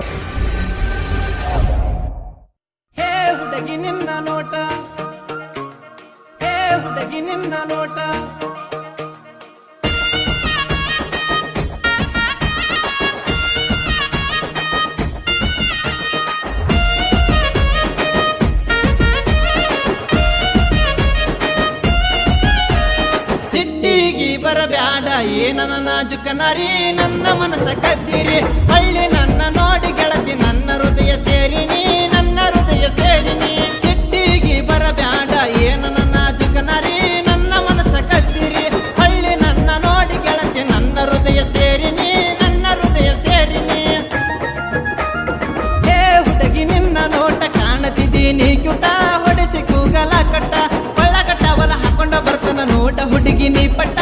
ಹುಡುಗಿ ಸಿಟ್ಟಿಗಿ ಬರಬ್ಯಾಡ ಏನನ ನಾಜುಕ ನರಿ ನನ್ನ ಮನಸ ಕದ್ದಿರಿ. ಹಳ್ಳಿನ గుడికి నీ పట్ట